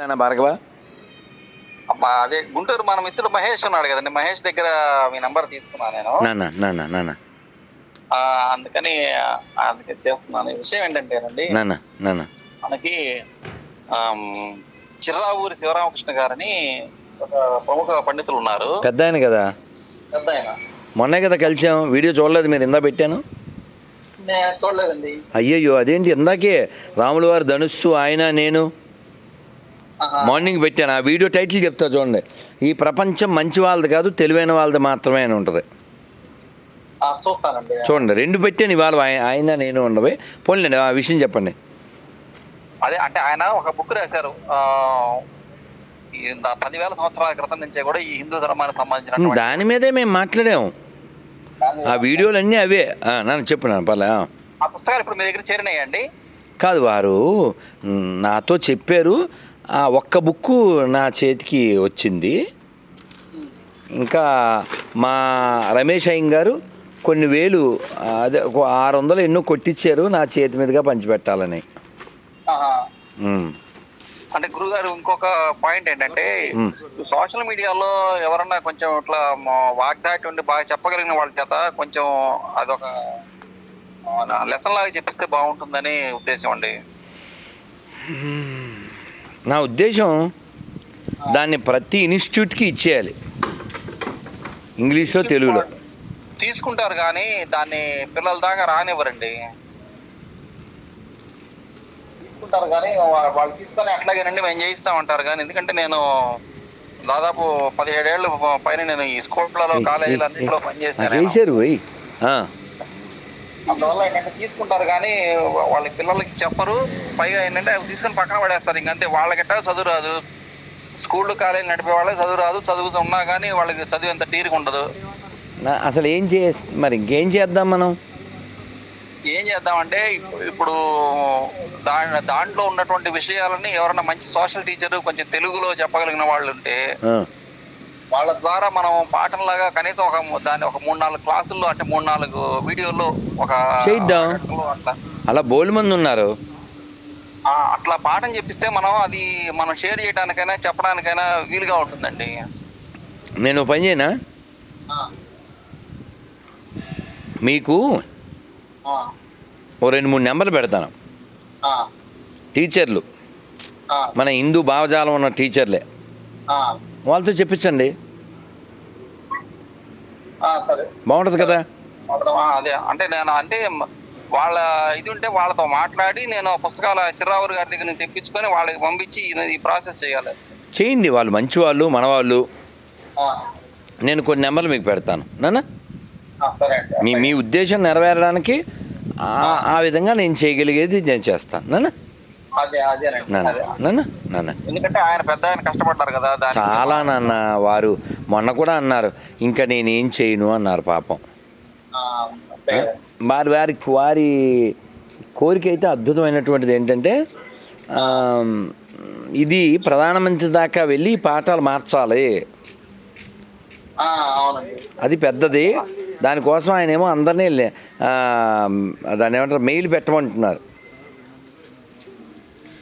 నాన్న భార్గవ? అమ్మా అదే గుంటూరు మన మిత్రుడు మహేష్ ఉన్నాడు కదండి. మహేష్ దగ్గర మీ నంబర్ తీసుకున్నాను నేను. నాన్న నాన్న నాన్న. ఆ, అందుకని అందుకని చేస్తున్నాను. విషయం ఏంటంటేనండి నాన్న నాన్న. మనకి చిర్రావూరి శివరామకృష్ణ గారని ఒక ప్రముఖ పండితులు ఉన్నారు. పెద్ద ఆయన కదా? పెద్ద ఆయన. మొన్నే కదా కలిసాం. వీడియో చూడలేదు మీరు ఇందా పెట్టాను? నేను చూడలేదండి. అయ్యయ్యో అదేంటి ఇందాకే రాముల వారి ధనుస్సు ఆయన నేను. మార్నింగ్ పెట్టాను. ఆ వీడియో టైటిల్ చెప్తా చూడండి. ఈ ప్రపంచం మంచి వాళ్ళది కాదు తెలివైన వాళ్ళది మాత్రమే అని ఉంటుంది. చూడండి. రెండు పెట్టాను ఇవాళ ఆయ- ఆయన నేను ఉండవే పోన్లేండి ఆ విషయం చెప్పండి. అదే అంటే ఆయన ఒక బుక్ రాశారు. పదివేల సంవత్సరాల క్రితం నుంచే కూడా ఈ హిందూ ధర్మానికి సంబంధించిన దాని మీదే మేము మాట్లాడాము. ఆ వీడియోలు అన్నీ అవే. నాన్న చెప్పు నాన్న పర్లే ఆ. పుస్తకాలు ఇప్పుడు మీ దగ్గర చేరినాయండి? కాదు వారు నాతో చెప్పారు. ఒక్క బుక్కు నా చేతికి వచ్చింది. ఇంకా మా రమేష్ అయ్యం గారు కొన్ని వేలు అదే ఆరు వందలు ఎన్నో కొట్టించారు నా చేతి మీదుగా పంచిపెట్టాలని. అంటే గురుగారు ఇంకొక పాయింట్ ఏంటంటే. సోషల్ మీడియాలో ఎవరన్నా కొంచెం ఇట్లా వాగ్దాటి ఉండి బాగా చెప్పగలిగిన వాళ్ళ చేత కొంచెం అదొక లెసన్ లాగా చెప్పిస్తే బాగుంటుందని ఉద్దేశం అండి. నా ఉద్దేశం దాన్ని ప్రతి ఇన్స్టిట్యూట్కి ఇచ్చేయాలి. ఇంగ్లీష్లో తెలుగులో. తీసుకుంటారు కానీ దాన్ని పిల్లల దాకా రానివ్వరండి. తీసుకుంటారు కానీ వాళ్ళు తీసుకొని అట్లాగేనండి మేము చేయిస్తామంటారు కానీ ఎందుకంటే నేను దాదాపు పదిహేడేళ్ళు పైన నేను ఈ స్కూళ్ళలో కాలేజీలు అన్నింటిలో పనిచేశాను నేను. చేశారు అందువల్ల ఏంటంటే తీసుకుంటారు కానీ వాళ్ళ పిల్లలకి చెప్పరు. పైగా ఏంటంటే అవి తీసుకొని పక్కన పడేస్తారు. ఇంకంతే వాళ్ళకిట్టా చదువు రాదు. స్కూళ్ళు కాలేజీలు నడిపే వాళ్ళకి చదువు రాదు. చదువుతున్నా కానీ వాళ్ళకి చదువు ఎంత తీరిక ఉండదు. అసలు ఏం చే మరి ఇంకేం చేద్దాం మనం? ఏం చేద్దామంటే ఇప్పు- ఇప్పుడు దా దాంట్లో ఉన్నటువంటి విషయాలని ఎవరైనా మంచి సోషల్ టీచర్ కొంచెం తెలుగులో చెప్పగలిగిన వాళ్ళు ఉంటే వాళ్ళ ద్వారా మనం పాఠంలాగా కనీసం ఒక దాన్ని ఒక మూడు నాలుగు క్లాసుల్లో అంటే మూడు నాలుగు వీడియోల్లో ఒక. గంటలో అట్లా. అలా బోలు మంది ఉన్నారు. అట్లా పాఠం చెప్పిస్తే మనం అది మనం షేర్ చేయడానికైనా చెప్పడానికైనా వీలుగా ఉంటుందండి. నేను పని చేయనా? మీకు ఓ రెండు మూడు నెంబర్లు పెడతాను. టీచర్లు. మన హిందూ భావజాలం ఉన్న టీచర్లే. వాళ్ళతో చెప్పించండి. బాగుంటుంది కదా? అదే. అంటే నేను అంటే వాళ్ళ ఇది ఉంటే వాళ్ళతో మాట్లాడి నేను పుస్తకాల చిర్రావూరు గారి దగ్గర తెప్పించుకొని వాళ్ళకి పంపించి ఈ- ప్రాసెస్ చేయాలి. చేయండి వాళ్ళు మంచి వాళ్ళు మనవాళ్ళు నేను కొన్ని నెంబర్లు మీకు పెడతాను. నాన్న? ఆ, సరే అండి. మీ మీ ఉద్దేశం నెరవేరడానికి ఆ- ఆ విధంగా నేను చేయగలిగేది నేను చేస్తాను. నాన్న? ఎందుకంటే ఆయన పెద్ద ఆయన కష్టపడ్డారు కదా చాలా నాన్న వారు మొన్న కూడా అన్నారు ఇంకా నేనేం చేయను అన్నారు పాపం. వారి వారికి వారి కోరిక అయితే అద్భుతమైనటువంటిది ఏంటంటే ఇది ప్రధానమంత్రి దాకా వెళ్ళి పాఠాలు మార్చాలి. అది పెద్దది. దానికోసం ఆయన ఏమో అందరినీ దాన్ని ఏమంటారు మెయిల్ పెట్టమంటున్నారు.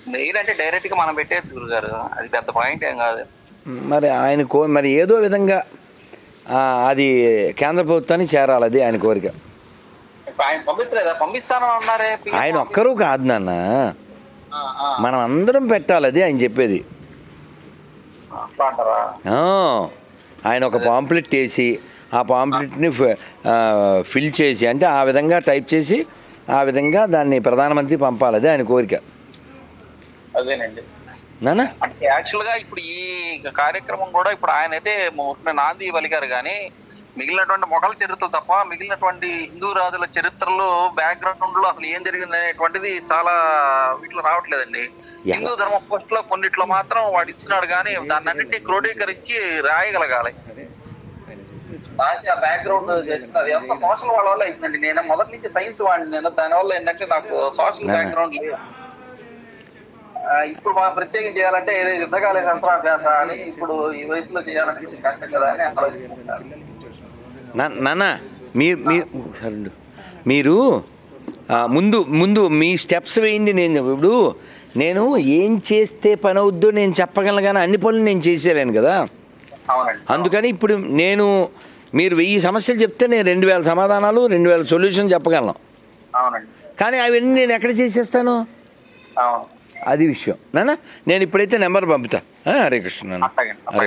మెయిల్ అంటే డైరెక్ట్గా మనం పెట్టేయచ్చు గురుగారు. అది పెద్ద పాయింట్ ఏం కాదు. మరి ఆయన కో మరి ఏదో విధంగా అది కేంద్ర ప్రభుత్వానికి చేరాలి అది ఆయన కోరిక. ఆయన పంపిస్తాను అన్నారే ఆయన ఒక్కరూ కాదు నాన్న. మనం అందరం పెట్టాలి అది ఆయన చెప్పేది. ఆయన ఒక పాంప్లెట్ వేసి ఆ పాంప్లెట్ని ఫిల్ చేసి అంటే ఆ విధంగా టైప్ చేసి ఆ విధంగా దాన్ని ప్రధానమంత్రి పంపాలి అది ఆయన కోరిక. అదేనండి. అంటే యాక్చువల్గా ఇప్పుడు ఈ కార్యక్రమం కూడా ఇప్పుడు ఆయన అయితే నాంది పలికారు కానీ మిగిలినటువంటి మొఘల చరిత్రలు తప్ప మిగిలినటువంటి హిందూ రాజుల చరిత్రలు బ్యాక్గ్రౌండ్లో అసలు ఏం జరిగింది అనేటువంటిది చాలా వీటిలో రావట్లేదండి. హిందూ ధర్మ పోస్ట్లో కొన్నిట్లో మాత్రం వాడు ఇస్తున్నాడు కానీ దాన్ని అన్నింటినీ క్రోడీకరించి రాయగలగాలి. రాసి ఆ బ్యాక్గ్రౌండ్ అది ఎంత సోషల్ వాళ్ళ వల్ల అవుతుందండి నేను మొదటి నుంచి సైన్స్ వాడిని నేను. దానివల్ల ఏంటంటే నాకు సోషల్. బ్యాక్గ్రౌండ్ లేదు. ఇప్పుడు మనం ప్రత్యేకం చేయాలంటే ఏదో యుద్ధకాల శస్త్రాభ్యాస అని ఇప్పుడు ఈ వయసులో చేయాలంటే కష్టం కదా అని ఆలోచించుకుంటాను నా- నాన్న మీరు మీరు ఒకసారి ఉండు. మీరు ముందు ముందు మీ స్టెప్స్ వేయండి నేను ఇప్పుడు నేను ఏం చేస్తే పని అవుద్దో నేను చెప్పగలను కానీ అన్ని పనులు నేను చేసేలేను కదా. అందుకని ఇప్పుడు నేను మీరు వెయ్యి సమస్యలు చెప్తే నేను రెండు వేల సమాధానాలు రెండు వేల సొల్యూషన్ చెప్పగలను. కానీ అవన్నీ నేను ఎక్కడ చేసేస్తాను? అది విషయం. నాన్న నేను ఇప్పుడైతే నెంబర్ పంపుతా. హరే కృష్ణ హరే